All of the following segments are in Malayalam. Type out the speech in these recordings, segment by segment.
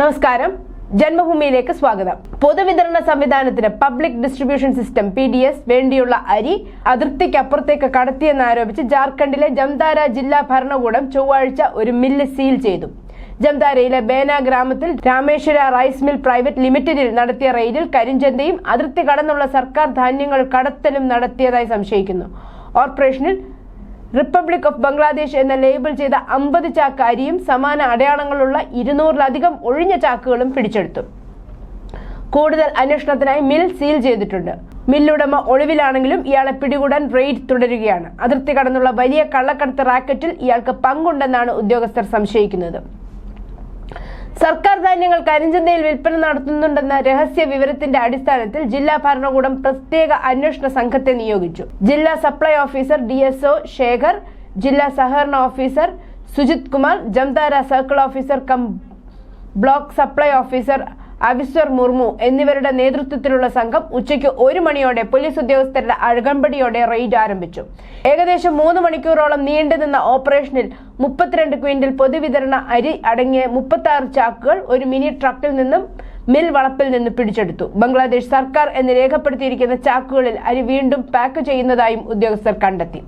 നമസ്കാരം. ജന്മഭൂമിയിലേക്ക് സ്വാഗതം. പൊതുവിതരണ സംവിധാനത്തിന് public distribution system P D S വേണ്ടിയുള്ള അരി അതിർത്തിക്കപ്പുറത്തേക്ക് കടത്തിയെന്നാരോപിച്ച് ജാർഖണ്ഡിലെ ജംതാര ജില്ലാ ഭരണകൂടം ചൊവ്വാഴ്ച ഒരു മില്ല് സീൽ ചെയ്തു. ജംതാരയിലെ ബേന ഗ്രാമത്തിൽ രാമേശ്വര റൈസ് മിൽ പ്രൈവറ്റ് ലിമിറ്റഡിൽ നടത്തിയ റെയ്ഡിൽ കരിഞ്ചന്തയും അതിർത്തി കടന്നുള്ള സർക്കാർ ധാന്യങ്ങൾ കടത്തലും നടത്തിയതായി സംശയിക്കുന്നു. ഓപ്പറേഷനിൽ റിപ്പബ്ലിക് ഓഫ് ബംഗ്ലാദേശ് എന്ന ലേബൽ ചെയ്ത അമ്പത് ചാക്ക് അരിയും സമാന അടയാളങ്ങളുള്ള ഇരുന്നൂറിലധികം ഒഴിഞ്ഞ ചാക്കുകളും പിടിച്ചെടുത്തു. കൂടുതൽ അന്വേഷണത്തിനായി മിൽ സീൽ ചെയ്തിട്ടുണ്ട്. മില്ലുടമ ഒളിവിലാണെങ്കിലും ഇയാളെ പിടികൂടാൻ റെയ്ഡ് തുടരുകയാണ്. അതിർത്തി കടന്നുള്ള വലിയ കള്ളക്കടത്ത് റാക്കറ്റിൽ ഇയാൾക്ക് പങ്കുണ്ടെന്നാണ് ഉദ്യോഗസ്ഥർ സംശയിക്കുന്നത്. സർക്കാർ ധാന്യങ്ങൾ കരിഞ്ചന്തയിൽ വിൽപ്പന നടത്തുന്നുണ്ടെന്ന രഹസ്യ വിവരത്തിന്റെ അടിസ്ഥാനത്തിൽ ജില്ലാ ഭരണകൂടം പ്രത്യേക അന്വേഷണ സംഘത്തെ നിയോഗിച്ചു. ജില്ലാ supply officer D S Sekhar ജില്ലാ സഹകരണ officer Sujith Kumar Jamtara circle officer cum block supply officer Aviswar Murmu എന്നിവരുടെ നേതൃത്വത്തിലുള്ള സംഘം ഉച്ചയ്ക്ക് ഒരു മണിയോടെ പോലീസ് ഉദ്യോഗസ്ഥരുടെ അഴകമ്പടിയോടെ റെയ്ഡ് ആരംഭിച്ചു. ഏകദേശം മൂന്ന് മണിക്കൂറോളം നീണ്ടുനിന്ന ഓപ്പറേഷനിൽ മുപ്പത്തിരണ്ട് ക്വിന്റൽ പൊതുവിതരണ അരി അടങ്ങിയ മുപ്പത്തി ആറ് ചാക്കുകൾ ഒരു മിനി ട്രക്കിൽ നിന്നും മിൽ വളപ്പിൽ നിന്ന് പിടിച്ചെടുത്തു. ബംഗ്ലാദേശ് സർക്കാർ എന്ന് രേഖപ്പെടുത്തിയിരിക്കുന്ന ചാക്കുകളിൽ അരി വീണ്ടും പാക്ക് ചെയ്യുന്നതായും ഉദ്യോഗസ്ഥർ കണ്ടെത്തി.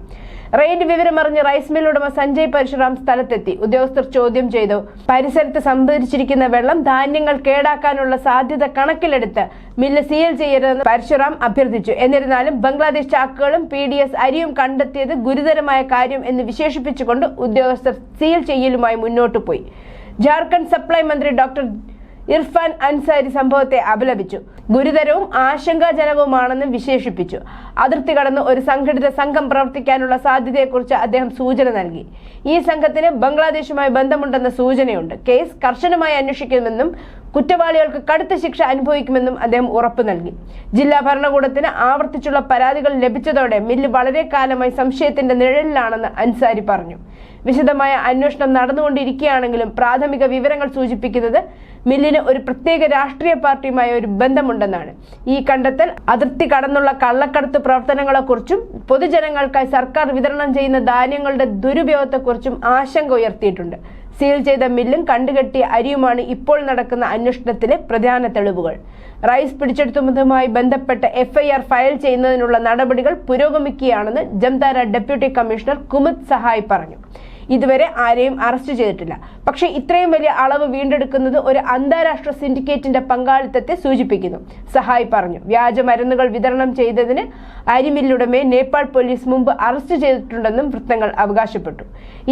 റെയ്ഡ് വിവരമറിഞ്ഞ് റൈസ് മിൽ ഉടമ സഞ്ജയ് പരശുറാം സ്ഥലത്തെത്തി. ഉദ്യോഗസ്ഥർ ചോദ്യം ചെയ്തു. പരിസരത്ത് സംഭരിച്ചിരിക്കുന്ന വെള്ളം ധാന്യങ്ങൾ കേടാക്കാനുള്ള സാധ്യത കണക്കിലെടുത്ത് മില്ല് സീൽ ചെയ്യരുതെന്ന് പരശുറാം അഭ്യർത്ഥിച്ചു. എന്നിരുന്നാലും ബംഗ്ലാദേശ് ചാക്കുകളും പി ഡി എസ് അരിയും കണ്ടെത്തിയത് ഗുരുതരമായ കാര്യം എന്ന് വിശേഷിപ്പിച്ചുകൊണ്ട് ഉദ്യോഗസ്ഥർ സീൽ ചെയ്യലുമായി മുന്നോട്ടു പോയി ജാർഖണ്ഡ് സപ്ലൈ മന്ത്രി ഡോക്ടർ ഇർഫാൻ അൻസാരി സംഭവത്തെ അപലപിച്ചു. ഗുരുതരവും ആശങ്കാജനകവുമാണെന്ന് വിശേഷിപ്പിച്ചു. അതിർത്തി കടന്ന് ഒരു സംഘടിത സംഘം പ്രവർത്തിക്കാനുള്ള സാധ്യതയെക്കുറിച്ച് അദ്ദേഹം സൂചന നൽകി. ഈ സംഘത്തിന് ബംഗ്ലാദേശുമായി ബന്ധമുണ്ടെന്ന സൂചനയുണ്ട്. കേസ് കർശനമായി അന്വേഷിക്കുമെന്നും കുറ്റവാളികൾക്ക് കടുത്ത ശിക്ഷ അനുഭവിക്കുമെന്നും അദ്ദേഹം ഉറപ്പു നൽകി. ജില്ലാ ഭരണകൂടത്തിന് ആവർത്തിച്ചുള്ള പരാതികൾ ലഭിച്ചതോടെ മില്ല് വളരെ കാലമായി സംശയത്തിന്റെ നിഴലിലാണെന്ന് അൻസാരി പറഞ്ഞു. വിശദമായ അന്വേഷണം നടന്നുകൊണ്ടിരിക്കുകയാണെങ്കിലും പ്രാഥമിക വിവരങ്ങൾ സൂചിപ്പിക്കുന്നത് മില്ലിന് ഒരു പ്രത്യേക രാഷ്ട്രീയ പാർട്ടിയുമായി ഒരു ബന്ധമുണ്ടെന്നാണ്. ഈ കണ്ടെത്തൽ അതിർത്തി കടന്നുള്ള കള്ളക്കടത്ത് പ്രവർത്തനങ്ങളെക്കുറിച്ചും പൊതുജനങ്ങൾക്കായി സർക്കാർ വിതരണം ചെയ്യുന്ന ധാന്യങ്ങളുടെ ദുരുപയോഗത്തെക്കുറിച്ചും ആശങ്ക ഉയർത്തിയിട്ടുണ്ട്. സീൽ ചെയ്ത മില്ലും കണ്ടുകെട്ടിയ അരിയുമാണ് ഇപ്പോൾ നടക്കുന്ന അന്വേഷണത്തിലെ പ്രധാന തെളിവുകൾ. റൈസ് പിടിച്ചെടുത്തതുമായി ബന്ധപ്പെട്ട് എഫ്ഐആർ ഫയൽ ചെയ്യുന്നതിനുള്ള നടപടികൾ പുരോഗമിക്കുകയാണെന്ന് ജംതാര ഡെപ്യൂട്ടി കമ്മീഷണർ കുമുദ് സഹായ് പറഞ്ഞു. ഇതുവരെ ആരെയും അറസ്റ്റ് ചെയ്തിട്ടില്ല. പക്ഷേ ഇത്രയും വലിയ അളവ് വീണ്ടെടുക്കുന്നത് ഒരു അന്താരാഷ്ട്ര സിൻഡിക്കേറ്റിന്റെ പങ്കാളിത്തത്തെ സൂചിപ്പിക്കുന്നു. സഹായി പറഞ്ഞു വ്യാജ മരുന്നുകൾ വിതരണം ചെയ്തതിന് അരിമില്ലുടമയെ നേപ്പാൾ പോലീസ് മുമ്പ് അറസ്റ്റ് ചെയ്തിട്ടുണ്ടെന്നും വൃത്തങ്ങൾ അവകാശപ്പെട്ടു.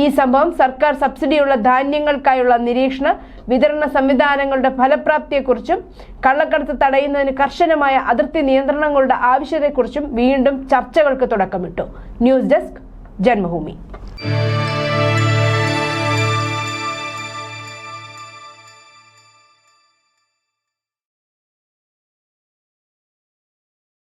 ഈ സംഭവം സർക്കാർ സബ്സിഡിയുള്ള ധാന്യങ്ങൾക്കായുള്ള നിരീക്ഷണ വിതരണ സംവിധാനങ്ങളുടെ ഫലപ്രാപ്തിയെക്കുറിച്ചും കള്ളക്കടത്ത് തടയുന്നതിന് കർശനമായ അതിർത്തി നിയന്ത്രണങ്ങളുടെ ആവശ്യത്തെക്കുറിച്ചും വീണ്ടും ചർച്ചകൾക്ക് തുടക്കമിട്ടു. News desk Janmabhumi.